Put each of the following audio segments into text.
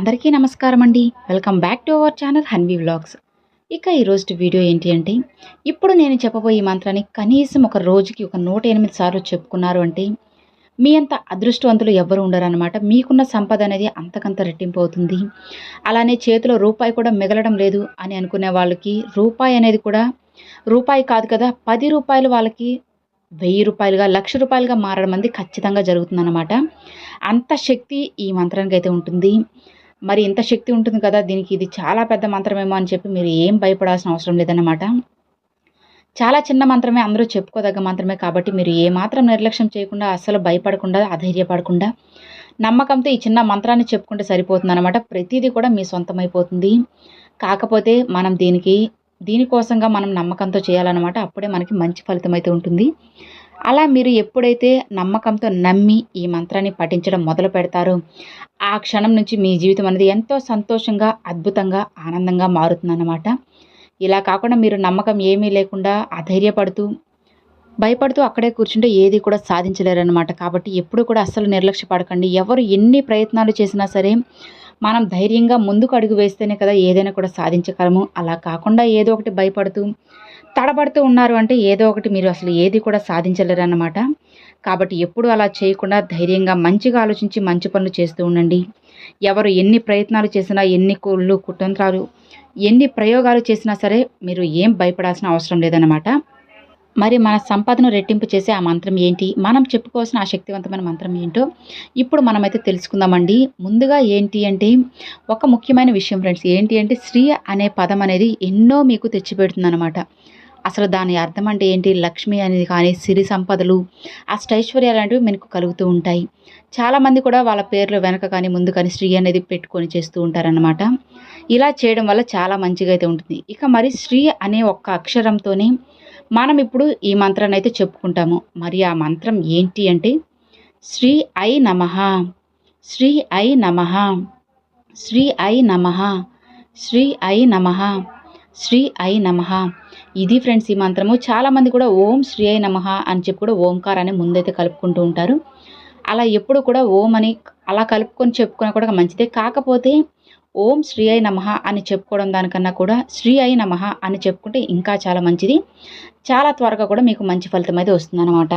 అందరికీ నమస్కారం అండి. Welcome back to our channel Hanvi vlogs. ఇక ఈరోజు వీడియో ఏంటి అంటే ఇప్పుడు నేను చెప్పబోయే ఈ మంత్రాన్ని కనీసం ఒక రోజుకి ఒక నూట ఎనిమిది సార్లు చెప్పుకున్నారు అంటే మీ అంత అదృష్టవంతులు ఎవ్వరు ఉండరన్నమాట. మీకున్న సంపద అనేది అంతకంత రెట్టింపు అవుతుంది. అలానే చేతిలో రూపాయి కూడా మిగలడం లేదు అని అనుకునే వాళ్ళకి రూపాయి అనేది కూడా రూపాయి కాదు కదా పది రూపాయలు వాళ్ళకి వెయ్యి రూపాయలుగా లక్ష రూపాయలుగా మారడం అనేది ఖచ్చితంగా జరుగుతుందన్నమాట. అంత శక్తి ఈ మంత్రానికి అయితే ఉంటుంది. మరి ఇంత శక్తి ఉంటుంది కదా దీనికి ఇది చాలా పెద్ద మంత్రమేమో అని చెప్పి మీరు ఏం భయపడాల్సిన అవసరం లేదన్నమాట. చాలా చిన్న మంత్రమే అందరూ చెప్పుకోదగ్గ మంత్రమే కాబట్టి మీరు ఏమాత్రం నిర్లక్ష్యం చేయకుండా అస్సలు భయపడకుండా అధైర్యపడకుండా నమ్మకంతో ఈ చిన్న మంత్రాన్ని చెప్పుకుంటే సరిపోతుంది అనమాట ప్రతిదీ కూడా మీ సొంతమైపోతుంది. కాకపోతే మనం దీనికి దీనికోసంగా మనం నమ్మకంతో చేయాలన్నమాట. అప్పుడే మనకి మంచి ఫలితం అయితే ఉంటుంది. అలా మీరు ఎప్పుడైతే నమ్మకంతో నమ్మి ఈ మంత్రాన్ని పఠించడం మొదలు పెడతారో ఆ క్షణం నుంచి మీ జీవితం అనేది ఎంతో సంతోషంగా అద్భుతంగా ఆనందంగా మారుతుందన్నమాట. ఇలా కాకుండా మీరు నమ్మకం ఏమీ లేకుండా అధైర్యపడుతూ భయపడుతూ అక్కడే కూర్చుంటే ఏది కూడా సాధించలేరన్నమాట. కాబట్టి ఎప్పుడు కూడా అస్సలు నిర్లక్ష్య పడకండి. ఎవరు ఎన్ని ప్రయత్నాలు చేసినా సరే మనం ధైర్యంగా ముందుకు అడుగు వేస్తేనే కదా ఏదైనా కూడా సాధించగలము. అలా కాకుండా ఏదో ఒకటి భయపడుతూ తడబడుతూ ఉన్నారు అంటే ఏదో ఒకటి మీరు అసలు ఏది కూడా సాధించలేరు అన్నమాట కాబట్టి ఎప్పుడు అలా చేయకుండా ధైర్యంగా మంచిగా ఆలోచించి మంచి పనులు చేస్తూ ఉండండి. ఎవరు ఎన్ని ప్రయత్నాలు చేసినా ఎన్ని కోళ్ళు కుతంత్రాలు ఎన్ని ప్రయోగాలు చేసినా సరే మీరు ఏం భయపడాల్సిన అవసరం లేదన్నమాట. మరి మన సంపదను రెట్టింపు చేసే ఆ మంత్రం ఏంటి? మనం చెప్పుకోవాల్సిన ఆ శక్తివంతమైన మంత్రం ఏంటో ఇప్పుడు మనమైతే తెలుసుకుందామండి. ముందుగా ఏంటి అంటే ఒక ముఖ్యమైన విషయం ఫ్రెండ్స్. ఏంటి అంటే స్త్రీ అనే పదం అనేది ఎన్నో మీకు తెచ్చిపెడుతుందన్నమాట. అసలు దాని అర్థం అంటే ఏంటి? లక్ష్మి అనేది కానీ సిరి సంపదలు అష్టైశ్వర్యాలు లాంటివి మనకు కలుగుతూ ఉంటాయి. చాలామంది కూడా వాళ్ళ పేర్లు వెనక కానీ ముందు కానీ శ్రీ అనేది పెట్టుకొని చేస్తూ ఉంటారనమాట ఇలా చేయడం వల్ల చాలా మంచిగా అయితే ఉంటుంది. ఇక మరి శ్రీ అనే ఒక్క అక్షరంతోనే మనం ఇప్పుడు ఈ మంత్రాన్ని అయితే చెప్పుకుంటాము. మరి ఆ మంత్రం ఏంటి అంటే శ్రీ ఐ నమ శ్రీ ఐ నమ శ్రీ ఐ నమ శ్రీ ఐ నమ. శ్రీ ఐ నమ. ఇది ఫ్రెండ్స్ ఈ మంత్రము. చాలామంది కూడా ఓం శ్రీ ఐ నమ అని చెప్పి కూడా ఓంకార్ అని ముందైతే కలుపుకుంటూ ఉంటారు. అలా ఎప్పుడు కూడా ఓం అని అలా కలుపుకొని చెప్పుకున్నా కూడా మంచిదే. కాకపోతే ఓం శ్రీ ఐ నమ అని చెప్పుకోవడం దానికన్నా కూడా శ్రీ ఐ నమ అని చెప్పుకుంటే ఇంకా చాలా మంచిది. చాలా త్వరగా కూడా మీకు మంచి ఫలితం అయితే వస్తుందన్నమాట.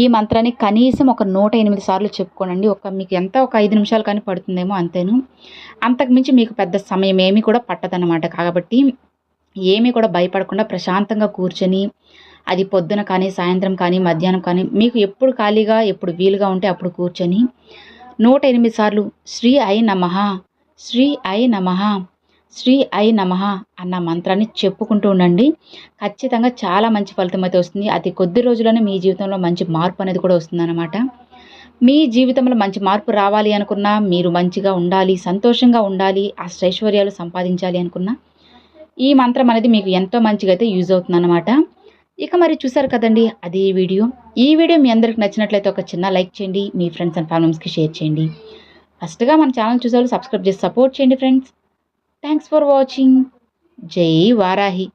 ఈ మంత్రాన్ని కనీసం ఒక నూట ఎనిమిది సార్లు చెప్పుకోనండి. ఒక మీకు ఎంత ఒక ఐదు నిమిషాలు కానీ పడుతుందేమో అంతేను. అంతకుమించి మీకు పెద్ద సమయం ఏమీ కూడా పట్టదన్నమాట. కాబట్టి ఏమీ కూడా భయపడకుండా ప్రశాంతంగా కూర్చొని అది పొద్దున కానీ సాయంత్రం కానీ మధ్యాహ్నం కానీ మీకు ఎప్పుడు ఖాళీగా ఎప్పుడు వీలుగా ఉంటే అప్పుడు కూర్చొని నూట ఎనిమిది సార్లు శ్రీ ఐ నమ శ్రీ ఐ నమ శ్రీ ఐ నమ అన్న మంత్రాన్ని చెప్పుకుంటూ ఉండండి. ఖచ్చితంగా చాలా మంచి ఫలితం అయితే వస్తుంది. అతి కొద్ది రోజుల్లోనే మీ జీవితంలో మంచి మార్పు అనేది కూడా వస్తుందన్నమాట. మీ జీవితంలో మంచి మార్పు రావాలి అనుకున్నా మీరు మంచిగా ఉండాలి సంతోషంగా ఉండాలి అష్టైశ్వర్యాలు సంపాదించాలి అనుకున్నా ఈ మంత్రం అనేది మీకు ఎంతో మంచిగా అయితే యూజ్ అవుతుందన్నమాట. ఇక మరి చూసారు కదండి అది వీడియో. ఈ వీడియో మీ అందరికి నచ్చినట్లయితే ఒక చిన్న లైక్ చేయండి మీ ఫ్రెండ్స్ అండ్ ఫ్యామిలీస్కి షేర్ చేయండి. ఫస్ట్గా మన ఛానల్ చూసేవాళ్ళు సబ్స్క్రైబ్ చేసి సపోర్ట్ చేయండి ఫ్రెండ్స్. Thanks for watching. జై వారాహి.